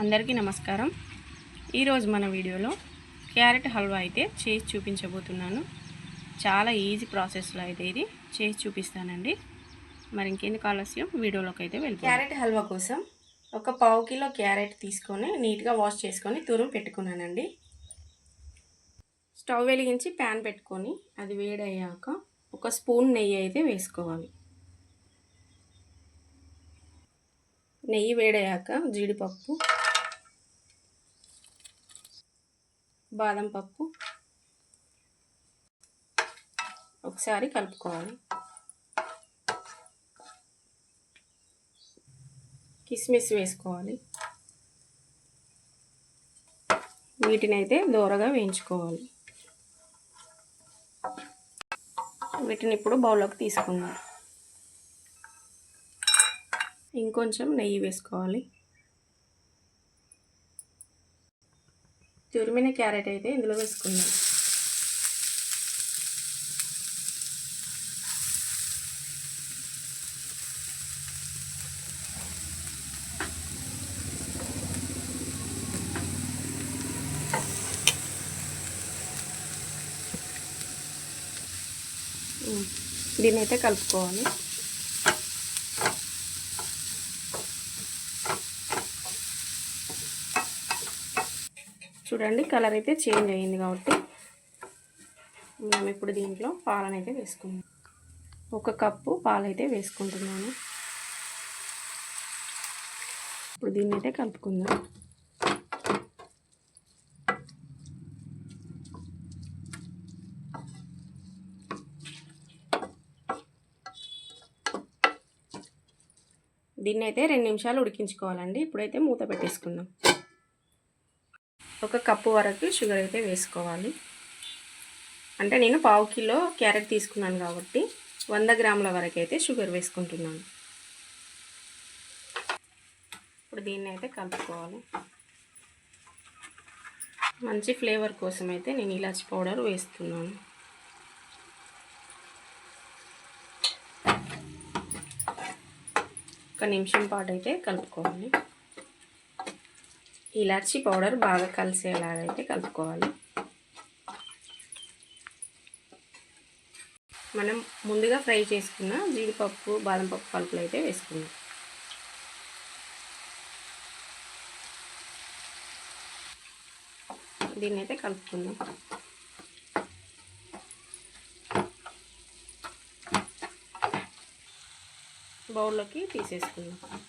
అందరికీ నమస్కారం. ఈరోజు మన వీడియోలో క్యారెట్ హల్వా అయితే చేసి చూపించబోతున్నాను. చాలా ఈజీ ప్రాసెస్లో అయితే ఇది చేసి చూపిస్తానండి. మరి ఇంకెందుకు ఆలస్యం? వీడియోలోకి అయితే వెళ్ళి క్యారెట్ హల్వా కోసం ఒక పావు కిలో క్యారెట్ తీసుకొని నీట్గా వాష్ చేసుకొని తురుము పెట్టుకున్నానండి. స్టవ్ వెలిగించి ప్యాన్ పెట్టుకొని అది వేడయ్యాక ఒక స్పూన్ నెయ్యి అయితే వేసుకోవాలి. నెయ్యి వేడయ్యాక జీడిపప్పు బాదం పప్పు ఒకసారి కలుపుకోవాలి. కిస్మిస్ వేసుకోవాలి. వీటిని అయితే దూరగా వేయించుకోవాలి. వీటిని ఇప్పుడు బౌల్లోకి తీసుకుందాం. ఇంకొంచెం నెయ్యి వేసుకోవాలి. తురిమిన క్యారెట్ అయితే ఇందులో వేసుకున్నాం దీన్ని అయితే కలుపుకోవాలి. చూడండి కలర్ అయితే చేంజ్ అయ్యింది కాబట్టి మనం ఇప్పుడు దీంట్లో పాలనైతే వేసుకుందాం. ఒక కప్పు పాలైతే వేసుకుంటున్నాను. ఇప్పుడు దీన్ని అయితే కలుపుకుందాం. దీన్ని అయితే రెండు నిమిషాలు ఉడికించుకోవాలండి. ఇప్పుడైతే మూత పెట్టేసుకుందాం. ఒక కప్పు వరకు షుగర్ అయితే వేసుకోవాలి. అంటే నేను పావు కిలో క్యారెట్ తీసుకున్నాను కాబట్టి వంద గ్రాముల వరకు అయితే షుగర్ వేసుకుంటున్నాను. ఇప్పుడు దీన్ని అయితే కలుపుకోవాలి. మంచి ఫ్లేవర్ కోసం అయితే నేను ఇలాచి పౌడర్ వేస్తున్నాను. ఒక నిమిషం పాటు అయితే కలుపుకోవాలి. ఇలాచి పౌడర్ బాగా కలిసేలాగైతే కలుపుకోవాలి. మనం ముందుగా ఫ్రై చేసుకున్న జీడిపప్పు బాదం పప్పు పలుకులు అయితే వేసుకుందాం. దీన్ని అయితే కలుపుకుందాం. బౌల్లోకి తీసేసుకుందాం.